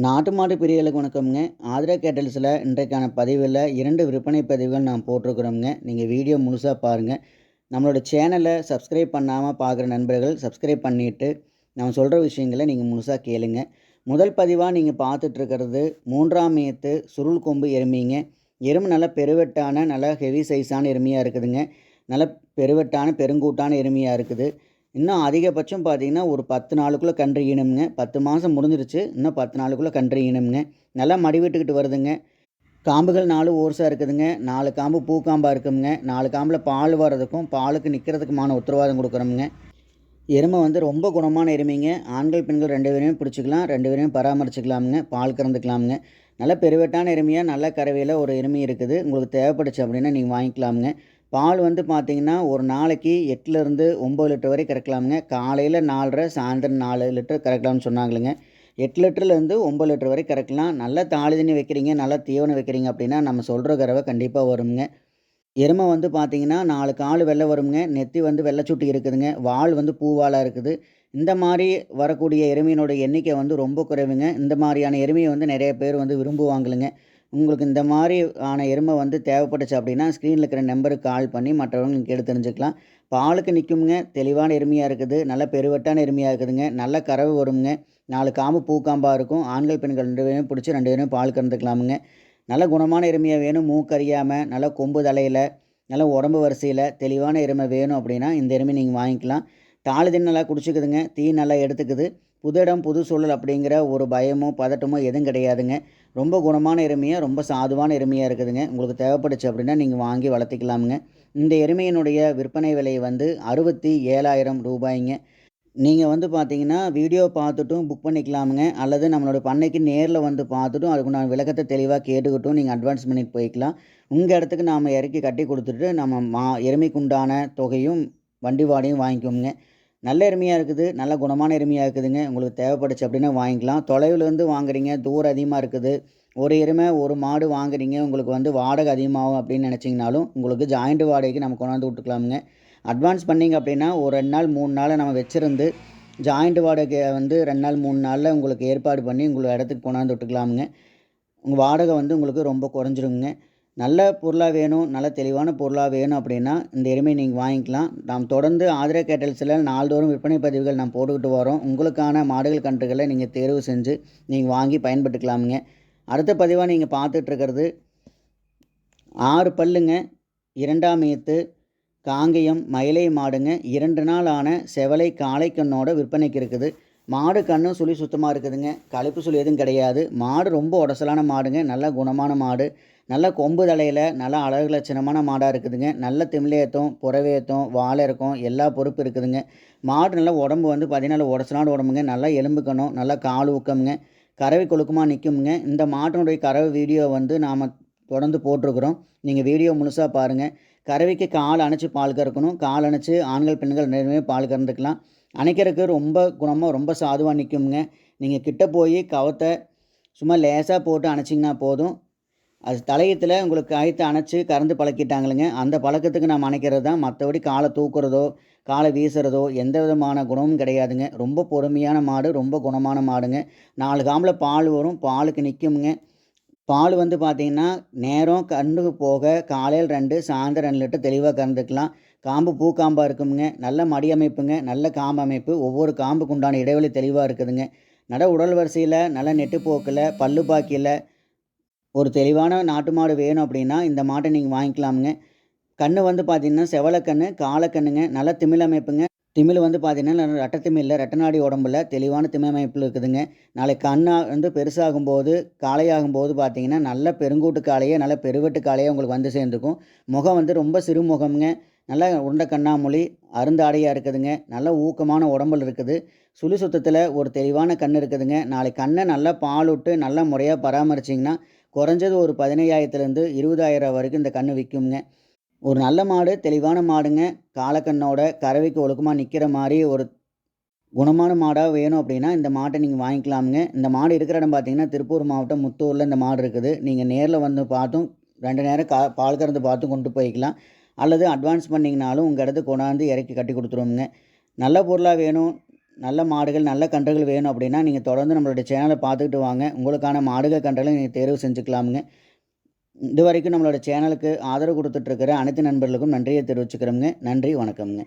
நாட்டு மாடு பிரியர்களுக்கு வணக்கம்ங்க. ஆதிரா கேட்டல்ஸில் இன்றைக்கான பதிவில் இரண்டு விற்பனை பதிவுகள் நான் போட்டிருக்கிறோம்ங்க. நீங்கள் வீடியோ முழுசாக பாருங்கள் நம்மளோட சேனலை சப்ஸ்கிரைப் பண்ணாமல் பார்க்குற நண்பர்கள் சப்ஸ்கிரைப் பண்ணிவிட்டு நம்ம சொல்கிற விஷயங்களை நீங்கள் முழுசாக கேளுங்க. முதல் பதிவாக நீங்கள் பார்த்துட்ருக்கிறது மூன்றாம் மேத்து சுருள் கொம்பு எருமைங்க. எருமை நல்லா பெருவெட்டான நல்லா ஹெவி சைஸான எருமையாக இருக்குதுங்க. நல்ல பெருவெட்டான பெருங்கூட்டான எருமையாக இருக்குது. இன்னும் அதிகபட்சம் பார்த்தீங்கன்னா ஒரு பத்து நாளுக்குள்ளே கன்று ஈனுமுங்க. பத்து மாதம் முடிஞ்சிருச்சு. இன்னும் பத்து நாளுக்குள்ளே கன்று ஈனுமுங்க. நல்லா மடி விட்டுக்கிட்டு வருதுங்க. காம்புகள் நாலு ஓர்ஸாக இருக்குதுங்க. நாலு காம்பு பூக்காம்பாக இருக்குங்க நாலு காம்பில் பால் வர்றதுக்கும் பாலுக்கு நிற்கிறதுக்குமான உத்தரவாதம் கொடுக்குறோமுங்க. எருமை வந்து ரொம்ப குணமான எருமைங்க. ஆண்கள் பெண்கள் ரெண்டு பேரையும் பிடிச்சிக்கலாம். ரெண்டு பேரையும் பராமரிச்சுக்கலாமுங்க. பால் கறந்துக்கலாமுங்க. நல்ல பெருவெட்டான எருமையாக நல்ல கறவையில் ஒரு எருமை இருக்குது. உங்களுக்கு தேவைப்படுச்சு அப்படின்னா நீங்கள் வாங்கிக்கலாமுங்க. பால் வந்து பார்த்தீங்கன்னா ஒரு நாளைக்கு எட்டுலேருந்து ஒம்பது லிட்டர் வரை கறக்கலாமுங்க. காலையில் நாலரை சாயந்தரம் நாலு லிட்டர் கறக்கலாம்னு சொன்னாங்களுங்க. எட்டு லிட்டர்லேருந்து ஒம்பது லிட்டர் வரை கறக்கலாம். நல்லா தாலி தண்ணி வைக்கிறீங்க நல்லா தீவனம் வைக்கிறீங்க அப்படின்னா நம்ம சொல்கிற கறவை கண்டிப்பாக வருங்க எருமை வந்து பார்த்தீங்கன்னா நாலு கால் வெள்ளை வருங்க நெத்தி வந்து வெள்ளைச்சுட்டி இருக்குதுங்க. வால் வந்து பூவாலாக இருக்குது. இந்த மாதிரி வரக்கூடிய எருமையினோட எண்ணிக்கை வந்து ரொம்ப குறைவுங்க. இந்த மாதிரியான எருமையை வந்து நிறைய பேர் வந்து விரும்புவாங்களுங்க. உங்களுக்கு இந்த மாதிரி ஆன எருமை வந்து தேவைப்பட்டுச்சு அப்படின்னா ஸ்க்ரீனில் இருக்கிற நம்பருக்கு கால் பண்ணி மற்றவங்க நீங்கள் கேட்டு தெரிஞ்சுக்கலாம். பாலுக்கு நிற்குங்க தெளிவான எருமையாக இருக்குது நல்ல பெருவட்டான எருமையாக இருக்குதுங்க நல்ல கறவை வருங்க நாலு காம்பு பூக்காம்பாக இருக்கும் ஆண்கள் பெண்கள் ரெண்டு பேரும் பிடிச்சி ரெண்டு பேரும் பால் கறந்துக்கலாமுங்க. நல்ல குணமான எருமையாக வேணும் மூக்கறியாமல் நல்ல கொம்பு தலையில் நல்ல உடம்பு வரிசையில் தெளிவான எருமை வேணும் அப்படின்னா இந்த எருமை நீங்கள் வாங்கிக்கலாம். தாளு தண்ணி நல்லா குடிச்சிக்குதுங்க தீ நல்லா எடுத்துக்குது. புது இடம் புது சூழல் அப்படிங்கிற ஒரு பயமோ பதட்டமோ எதுவும் கிடையாதுங்க. ரொம்ப குணமான எருமையாக ரொம்ப சாதுவான எருமையாக இருக்குதுங்க. உங்களுக்கு தேவைப்படுச்சு அப்படின்னா நீங்கள் வாங்கி வளர்த்திக்கலாமுங்க. இந்த எருமையினுடைய விற்பனை விலை வந்து அறுபத்தி ஏழாயிரம் ரூபாய்ங்க. நீங்கள் வந்து பார்த்தீங்கன்னா வீடியோ பார்த்துட்டும் புக் பண்ணிக்கலாமுங்க. அல்லது நம்மளோட பண்ணைக்கு நேரில் வந்து பார்த்துட்டும் அதுக்கு நான் விளக்கத்தை தெளிவாக கேட்டுக்கிட்டும் நீங்கள் அட்வான்ஸ் பண்ணிட்டு போய்க்கலாம். உங்கள் இடத்துக்கு நாம் இறக்கி கட்டி கொடுத்துட்டு நம்ம மா எருமைக்குண்டான தொகையும் வண்டி வாடையும் வாங்கிக்கோங்க நல்ல எருமையாக இருக்குது நல்ல குணமான எருமையாக இருக்குதுங்க. உங்களுக்கு தேவைப்படுச்சு அப்படின்னா வாங்கிக்கலாம். தொலைவிலேருந்து வாங்குறீங்க தூரம் அதிகமாக இருக்குது. ஒரு எருமை ஒரு மாடு வாங்குறீங்க உங்களுக்கு வந்து வாடகை அதிகமாகும் அப்படின்னு நினச்சிங்கனாலும் உங்களுக்கு ஜாயிண்ட் வாடகைக்கு நம்ம கொண்டாந்து விட்டுக்கலாமுங்க. அட்வான்ஸ் பண்ணிங்க அப்படின்னா ஒரு ரெண்டு நாள் மூணு நாளை நம்ம வச்சுருந்து ஜாயிண்ட் வாடகை வந்து ரெண்டு நாள் மூணு நாளில் உங்களுக்கு ஏற்பாடு பண்ணி உங்களுக்கு இடத்துக்கு கொண்டாந்து விட்டுக்கலாமுங்க. உங்கள் வாடகை வந்து உங்களுக்கு ரொம்ப குறைஞ்சிருங்க நல்ல பொருளாக வேணும் நல்ல தெளிவான பொருளாக வேணும் அப்படின்னா இந்த எருமையை நீங்கள் வாங்கிக்கலாம். நாம் தொடர்ந்து ஆதிரா கேட்டல்ஸில் நாள்தோறும் விற்பனை பதிவுகள் நாம் போட்டுக்கிட்டு வரோம். உங்களுக்கான மாடுகள் கன்றுகளை நீங்கள் தேர்வு செஞ்சு நீங்கள் வாங்கி பயன்பட்டுக்கலாமுங்க அடுத்த பதிவாக நீங்கள் பார்த்துட்ருக்கிறது ஆறு பல்லுங்க இரண்டாம் ஏத்து காங்கயம் மயிலை மாடுங்க. இரண்டு நாள் ஆன செவலை காளைக்கண்ணோட விற்பனைக்கு இருக்குது. மாடு கண்ணும் சுழி சுத்தமாக இருக்குதுங்க. கழிப்பு சுழி எதுவும் கிடையாது. மாடு ரொம்ப உடசலான மாடுங்க. நல்ல குணமான மாடு. நல்ல கொம்பு தலையில் நல்ல அழகு லட்சணமான மாடாக இருக்குதுங்க. நல்ல திமிலேத்தம் புறவேத்தம் வாழை இருக்கும் எல்லா பொறுப்பு இருக்குதுங்க. மாடு நல்லா உடம்பு வந்து பார்த்தீங்கன்னா உடசலான உடம்புங்க. நல்லா எலும்புக்கணும் நல்லா கால் ஊக்கமுங்க. கறவை கொழுக்கமாக நிற்குமுங்க இந்த மாட்டினுடைய கறவை வீடியோ வந்து நாம் தொடர்ந்து போட்டிருக்கிறோம். நீங்கள் வீடியோ முழுசாக பாருங்கள் கறவைக்கு கால் அணைச்சி பால் கறக்கணும். கால் அணைச்சி ஆண்கள் பெண்கள் ரெண்டுமே பால் கறந்துக்கலாம். அணைக்கிறதுக்கு ரொம்ப குணமாக ரொம்ப சாதுவாக நிற்குமுங்க நீங்கள் கிட்ட போய் கவத்தை சும்மா லேசாக போட்டு அணைச்சிங்கன்னா போதும். அது தலையத்தில் உங்களுக்கு கயத்தை அணைச்சி கறந்து பழக்கிட்டாங்களுங்க. அந்த பழக்கத்துக்கு நாம் அணைக்கிறது தான். மற்றபடி காலை தூக்குறதோ காலை வீசுகிறதோ எந்த விதமான குணமும் கிடையாதுங்க. ரொம்ப பொறுமையான மாடு ரொம்ப குணமான மாடுங்க. நாலு காம்பில் பால் வரும் பாலுக்கு நிற்குமுங்க பால் வந்து பார்த்திங்கன்னா நேரம் கண்டு போக காலையில் ரெண்டு சாயந்தரம் ரெண்டு லிட்டர் தெளிவாக கறந்துக்கலாம். காம்பு பூ காம்பாக இருக்குமுங்க. நல்ல மடி அமைப்புங்க. நல்ல காம்பு அமைப்பு. ஒவ்வொரு காம்புக்கு உண்டான இடைவெளி தெளிவாக இருக்குதுங்க. நட உடல் வரிசையில் நல்ல நெட்டுப்போக்கில் பல்லு பாக்கியில் ஒரு தெளிவான நாட்டு மாடு வேணும் அப்படின்னா இந்த மாட்டை நீங்கள் வாங்கிக்கலாமுங்க. கன்று வந்து பார்த்திங்கன்னா செவலக்கன்று காலக்கண்ணுங்க நல்ல திமிழ் அமைப்புங்க. திமிழ் வந்து பார்த்திங்கன்னா ரெட்ட திமிழில் ரெட்டநாடி உடம்புல தெளிவான திமிழ் அமைப்பில் இருக்குதுங்க. நாளை கண்ணாக வந்து பெருசாகும்போது காளையாகும்போது காளையாகும் போது பார்த்திங்கன்னா நல்ல பெருங்கூட்டு காளையே நல்ல பெருவெட்டு காளையே உங்களுக்கு வந்து சேர்ந்துக்கும் முகம் வந்து ரொம்ப சிறு முகம்ங்க நல்ல உருண்டை கண்ணாமொழி அருந்தாடையாக இருக்குதுங்க. நல்ல ஊக்கமான உடம்புல இருக்குது. சுழி சுத்தத்தில் ஒரு தெளிவான கண் இருக்குதுங்க. நாளை கண்ணை நல்லா பால் விட்டு நல்லா முறையாக பராமரிச்சிங்கன்னா குறைஞ்சது ஒரு பதினையாயிரத்துலேருந்து இருபதாயிரம் வரைக்கும் இந்த கன்று விற்குங்க ஒரு நல்ல மாடு தெளிவான மாடுங்க. காலக்கண்ணோட கறவைக்கு ஒழுக்கமாக நிற்கிற மாதிரி ஒரு குணமான மாடாக வேணும் அப்படின்னா இந்த மாட்டை நீங்கள் வாங்கிக்கலாமுங்க. இந்த மாடு இருக்கிற இடம் பார்த்தீங்கன்னா திருப்பூர் மாவட்டம் முத்தூரில் இந்த மாடு இருக்குது. நீங்கள் நேரில் வந்து பார்த்தும் ரெண்டு நேரம் கா பால் கறந்து பார்த்தும் கொண்டு போய்க்கலாம். அல்லது அட்வான்ஸ் பண்ணிங்கனாலும் உங்கள் இடத்துக்கு கொண்டாந்து இறக்கி கட்டி கொடுத்துருவோங்க நல்ல பொருளாக வேணும். நல்ல மாடுகள் நல்ல கன்றுகள் வேணும் அப்படின்னா நீங்கள் தொடர்ந்து நம்மளுடைய சேனலை பார்த்துக்கிட்டு வாங்க. உங்களுக்கான மாடுகள் கன்றுகளை நீங்கள் தேர்வு செஞ்சுக்கலாமுங்க. இது வரைக்கும் நம்மளோட சேனலுக்கு ஆதரவு கொடுத்துட்ருக்கிற அனைத்து நண்பர்களுக்கும் நன்றியை தெரிவிச்சுக்கிறோங்க நன்றி வணக்கம்ங்க.